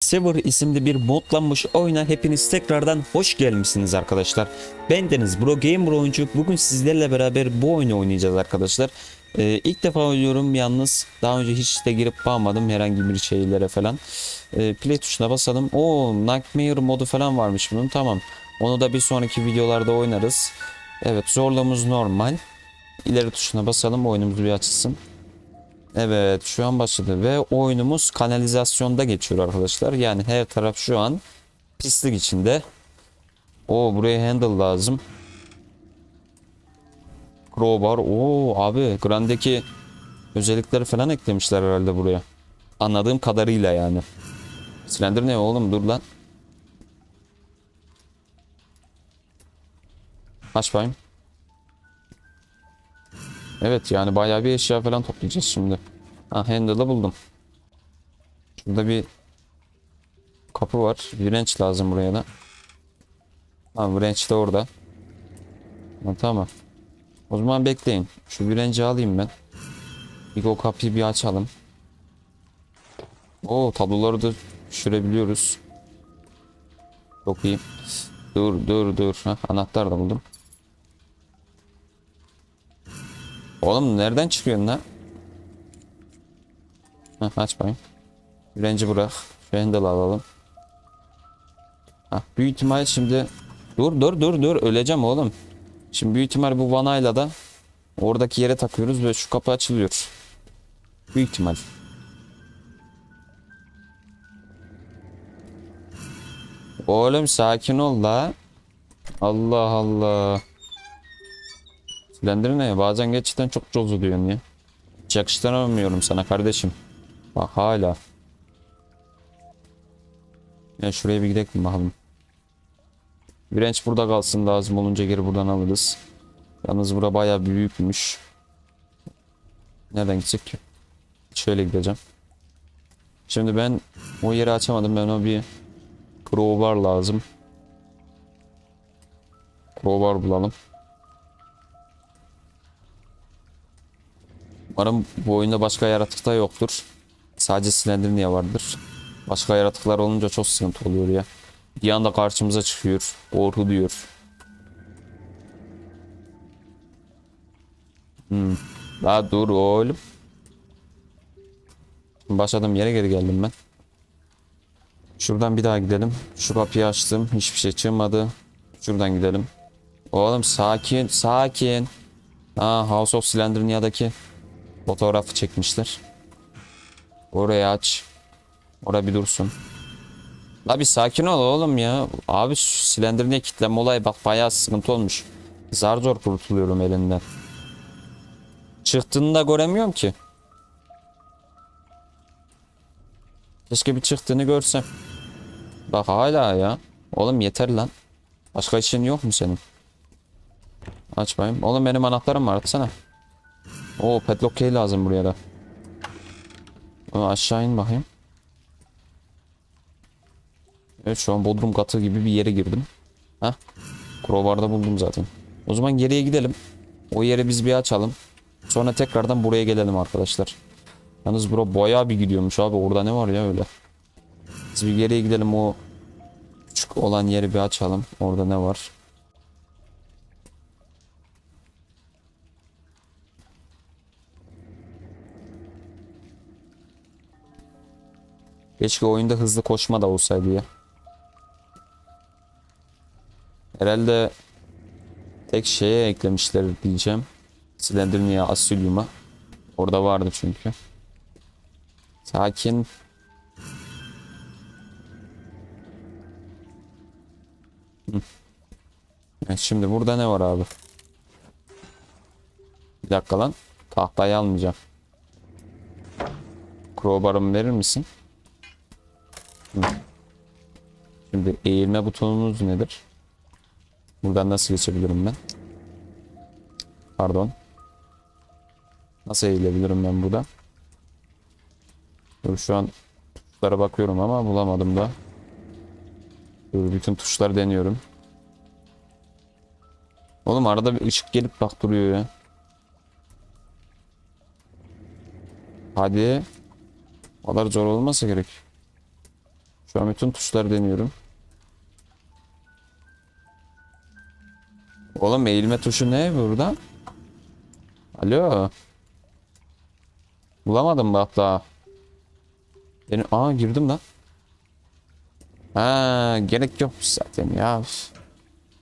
Sever isimli bir modlanmış oyuna hepiniz tekrardan hoş gelmişsiniz arkadaşlar. Ben Deniz Bro Gamer oyuncu. Bugün sizlerle beraber bu oyunu oynayacağız arkadaşlar. Ee, ilk defa oynuyorum yalnız. Daha önce hiç de girip bakmadım herhangi bir şeylere falan. Ee, play tuşuna basalım. O Nightmare modu falan varmış bunun. Tamam. Onu da bir sonraki videolarda oynarız. Evet zorlamız normal. İleri tuşuna basalım oyunumuz bir açılsın. Evet şu an başladı ve oyunumuz kanalizasyonda geçiyor arkadaşlar. Yani her taraf şu an pislik içinde. O buraya handle lazım. Crowbar. Oo abi Grand'deki özellikleri falan eklemişler herhalde buraya. Anladığım kadarıyla yani. Slender ne oğlum dur lan. Aç bakayım. Evet yani bayağı bir eşya falan toplayacağız şimdi. Ha handle'ı buldum. Şurada bir kapı var. Bir wrench lazım buraya da. Ha wrench de orada. Ha, tamam. O zaman bekleyin. Şu wrench'i alayım ben. Bir o kapıyı bir açalım. Oo tabloları da düşürebiliyoruz. Çok iyi. Dur dur dur. Ha, anahtar da buldum. Oğlum nereden çıkıyorsun lan? Heh, aç bakayım. Direnci bırak. Handle alalım. Heh, büyük ihtimal şimdi... Dur dur dur dur öleceğim oğlum. Şimdi büyük ihtimal bu vanayla da oradaki yere takıyoruz ve şu kapı açılıyor. Büyük ihtimal. Oğlum sakin ol la. Allah Allah. Slender ne? Bazen gerçekten çok cozu diyorsun ya. Hiç yakıştıramıyorum sana kardeşim. Bak hala. Ya şuraya bir gidelim bakalım. Wrench burada kalsın lazım olunca geri buradan alırız. Yalnız bura bayağı büyükmüş. Nereden gidecek ki? Şöyle gideceğim. Şimdi ben o yeri açamadım. Ben o bir crowbar lazım. Crowbar bulalım. Umarım bu oyunda başka yaratık da yoktur. Sadece Slender vardır. Başka yaratıklar olunca çok sıkıntı oluyor ya. Bir anda karşımıza çıkıyor. Orhu diyor. Hmm. Daha dur oğlum. Başladığım yere geri geldim ben. Şuradan bir daha gidelim. Şu kapıyı açtım. Hiçbir şey çıkmadı. Şuradan gidelim. Oğlum sakin sakin. Aa House of Slendern'ia'daki fotoğrafı çekmişler. Orayı aç. Ora bir dursun. La sakin ol oğlum ya. Abi şu Slender'ine kitleme olayı bak bayağı sıkıntı olmuş. Zar zor kurtuluyorum elinden. Çıktığını da göremiyorum ki. Keşke bir çıktığını görsem. Bak hala ya. Oğlum yeter lan. Başka işin yok mu senin? Aç bakayım. Oğlum benim anahtarım var atsana. Oo padlock key lazım buraya da. Aa, aşağı in bakayım. Evet şu an bodrum katı gibi bir yere girdim. Heh. Crowbar'da buldum zaten. O zaman geriye gidelim. O yeri biz bir açalım. Sonra tekrardan buraya gelelim arkadaşlar. Yalnız bura bayağı bir gidiyormuş abi. Orada ne var ya öyle. Biz bir geriye gidelim o küçük olan yeri bir açalım. Orada ne var? Keşke oyunda hızlı koşma da olsaydı ya. Herhalde tek şeye eklemişler diyeceğim. Slendrnia Asylum'a. Orada vardı çünkü. Sakin. Hı. Evet, şimdi burada ne var abi? Bir dakika lan. Tahtayı almayacağım. Crowbar'ımı verir misin? Şimdi eğilme butonumuz nedir? Buradan nasıl geçebilirim ben? Pardon. Nasıl eğilebilirim ben burada? Dur şu an tuşlara bakıyorum ama bulamadım da. Dur bütün tuşları deniyorum. Oğlum arada bir ışık gelip bak duruyor ya. Hadi. O kadar zor olmasa gerek. Şu an bütün tuşları deniyorum. Oğlum eğilme tuşu ne burada? Alo. Bulamadım bak daha. Benim, aa girdim lan. Ha gerek yok zaten ya.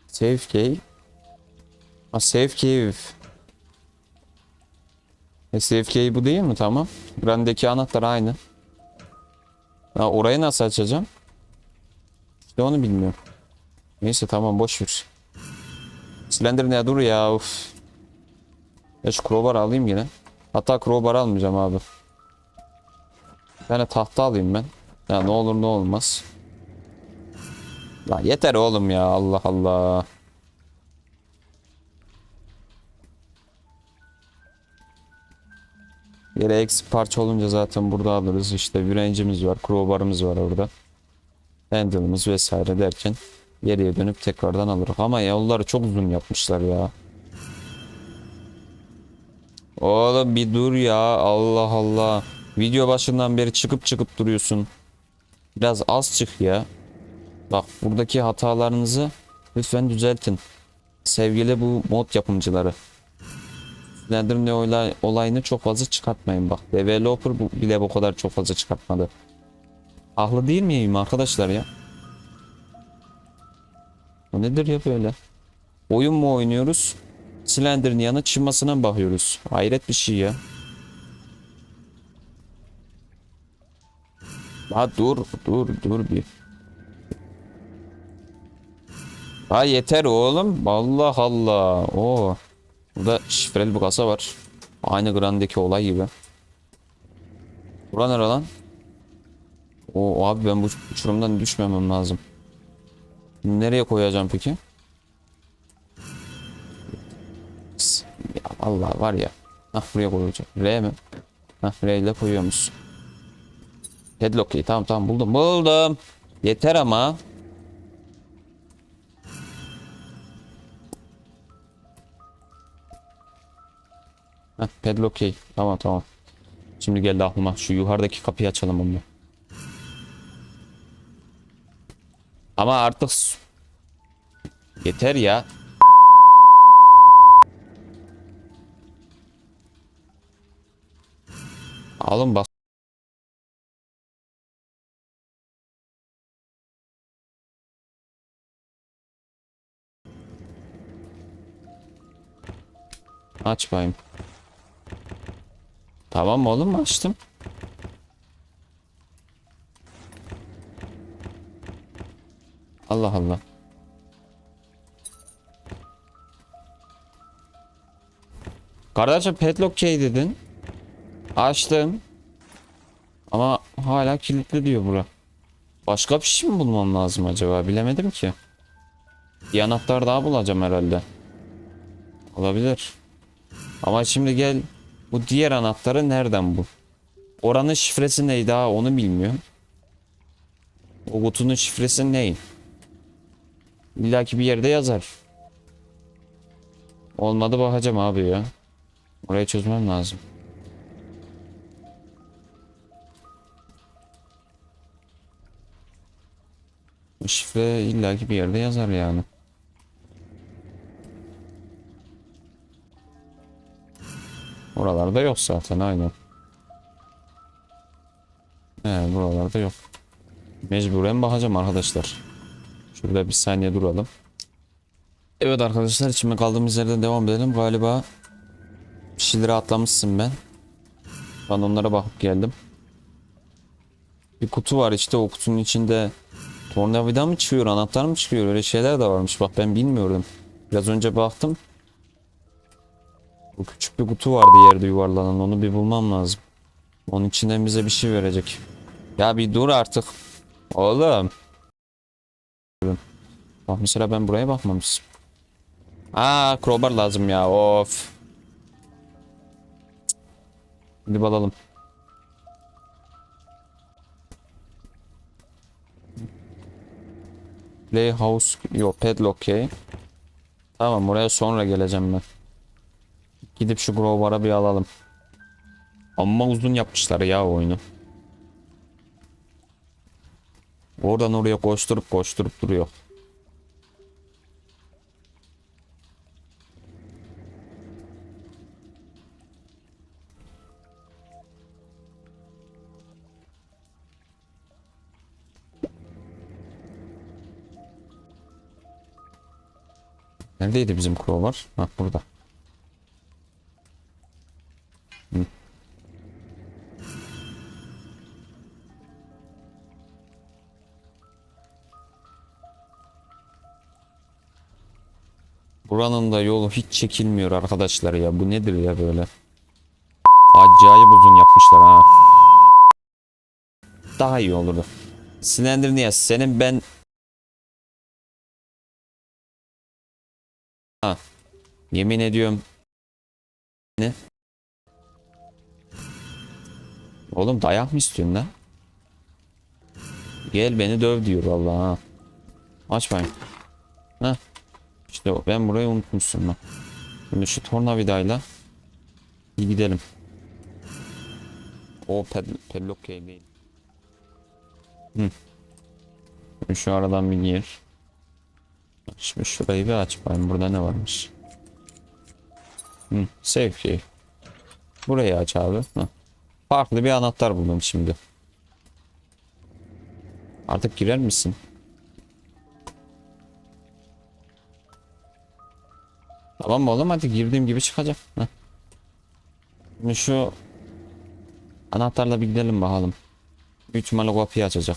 Save cave. Ha save cave. E save cave bu değil mi? Tamam. Grand'deki anahtar aynı. Ha orayı nasıl açacağım? İşte onu bilmiyorum. Neyse tamam boş ver. Slender ne dur ya uf. Ya şu crowbar alayım yine. Hatta crowbar almayacağım abi. Bir tahta alayım ben. Ya ne olur ne olmaz. Lan yeter oğlum ya Allah Allah. Yere eksik parça olunca zaten burada alırız. İşte virencimiz var, crowbar'ımız var orada. Handle'ımız vesaire derken geriye dönüp tekrardan alırız. Ama yolları çok uzun yapmışlar ya. Oğlum bir dur ya. Allah Allah. Video başından beri çıkıp çıkıp duruyorsun. Biraz az çık ya. Bak buradaki hatalarınızı lütfen düzeltin. Sevgili bu mod yapımcıları. Ne olay, olayını çok fazla çıkartmayın bak. Developer bile bu kadar çok fazla çıkartmadı. Haklı değil miyim arkadaşlar ya? Bu nedir ya böyle? Oyun mu oynuyoruz? Slender'ın yanı çıkmasına bakıyoruz? Hayret bir şey ya. Ha dur dur dur bir. Ha yeter oğlum. Allah Allah. Oo. Burada şifreli bir kasa var. Aynı Grand'deki olay gibi. Bura nere lan? Oo abi ben bu uçurumdan düşmemem lazım. Nereye koyacağım peki? Ya Allah var ya. Hah buraya koyacağım. R mi? Hah R ile koyuyormuş. Headlock key. Tamam tamam buldum. Buldum. Yeter ama. Heh, padlock key. Tamam tamam. Şimdi geldi aklıma. Şu yukarıdaki kapıyı açalım onu. Ama artık yeter ya. Alın bak. Aç. Tamam oğlum açtım. Allah Allah. Kardeşim padlock key dedin. Açtım. Ama hala kilitli diyor bura. Başka bir şey mi bulmam lazım acaba? Bilemedim ki. Bir anahtar daha bulacağım herhalde. Olabilir. Ama şimdi gel bu diğer anahtarı nereden bul? Oranın şifresi neydi daha onu bilmiyorum. O kutunun şifresi ne? İlla ki bir yerde yazar. Olmadı bakacağım abi ya. Orayı çözmem lazım. Bu şifre illa ki bir yerde yazar yani. Oralarda yok zaten aynen. He buralarda yok. Mecburen bakacağım arkadaşlar. Şurada bir saniye duralım. Evet arkadaşlar şimdi kaldığımız yerden devam edelim. Galiba bir şeyleri atlamışsın ben. Ben onlara bakıp geldim. Bir kutu var işte o kutunun içinde tornavida mı çıkıyor anahtar mı çıkıyor öyle şeyler de varmış bak ben bilmiyordum. Biraz önce baktım. Bu küçük bir kutu vardı yerde yuvarlanan onu bir bulmam lazım. Onun içinden bize bir şey verecek. Ya bir dur artık. Oğlum. Bak mesela ben buraya bakmamışım. Aa crowbar lazım ya of. Gidip alalım. Playhouse yok padlock key. Tamam buraya sonra geleceğim ben. Gidip şu crowbar'a bir alalım. Amma uzun yapmışlar ya oyunu. Oradan oraya koşturup koşturup duruyor. Neredeydi bizim crowbar? Ha burada. Buranın da yolu hiç çekilmiyor arkadaşlar ya. Bu nedir ya böyle? Acayip uzun yapmışlar ha. Daha iyi olurdu. Slender Niyaz senin ben Ha. Yemin ediyorum. Ne? Oğlum dayak mı istiyorsun lan? Gel beni döv diyor vallahi ha. Açmayın. Ha. İşte ben burayı unutmuşsun lan. Şimdi şu tornavidayla bir gidelim. O ped pedlock key değil. Hı. Şu aradan bir gir. Şimdi şurayı bir aç bakayım. Burada ne varmış? Hı, save key. Burayı aç abi. Hı. Farklı bir anahtar buldum şimdi. Artık girer misin? Tamam oğlum hadi girdiğim gibi çıkacak. Heh. Şimdi şu anahtarla bir gidelim bakalım. Büyük ihtimalle kapıyı açacak.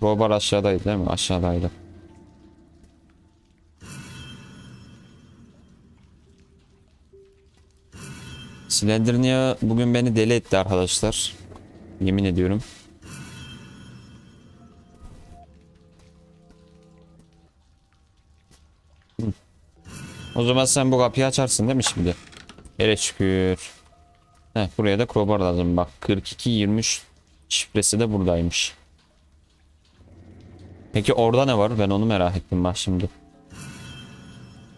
Crowbar aşağıdaydı değil mi? Aşağıdaydı. Slendernia bugün beni deli etti arkadaşlar. Yemin ediyorum. O zaman sen bu kapıyı açarsın değil mi şimdi? Hele şükür. Heh, buraya da crowbar lazım bak. 42 23 şifresi de buradaymış. Peki orada ne var? Ben onu merak ettim bak şimdi.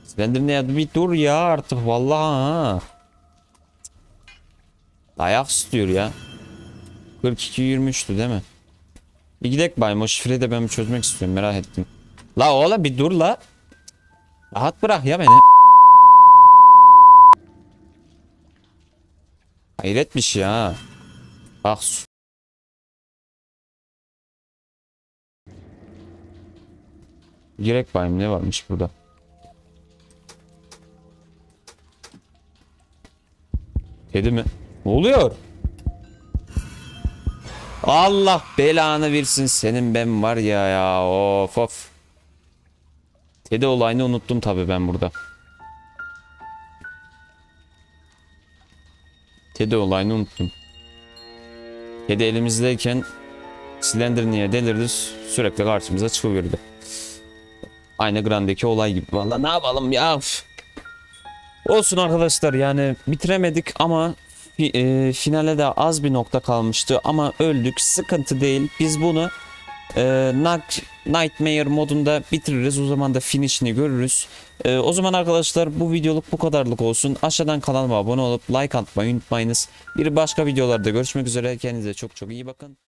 Slender ne bir dur ya artık vallahi ha. Dayak istiyor ya. 42 23'tü değil mi? Bir gidek bayım o şifreyi de ben çözmek istiyorum merak ettim. La oğlum bir dur la. Rahat bırak ya beni. Hayret bir şey ha. Bak su- Girek bayım ne varmış burada? Kedi mi? Ne oluyor? Allah belanı versin senin ben var ya ya of of. Kedi olayını unuttum tabi ben burada. Kedi olayını unuttum. Kedi elimizdeyken Slender niye delirdi sürekli karşımıza çıkıverdi. Aynı Grand'deki olay gibi. Vallahi ne yapalım ya. Olsun arkadaşlar yani bitiremedik ama fi- e, finale de az bir nokta kalmıştı ama öldük sıkıntı değil. Biz bunu e, Night- Nightmare modunda bitiririz. O zaman da finishini görürüz. E, o zaman arkadaşlar bu videoluk bu kadarlık olsun. Aşağıdan kanalıma abone olup like atmayı unutmayınız. Bir başka videolarda görüşmek üzere. Kendinize çok çok iyi bakın.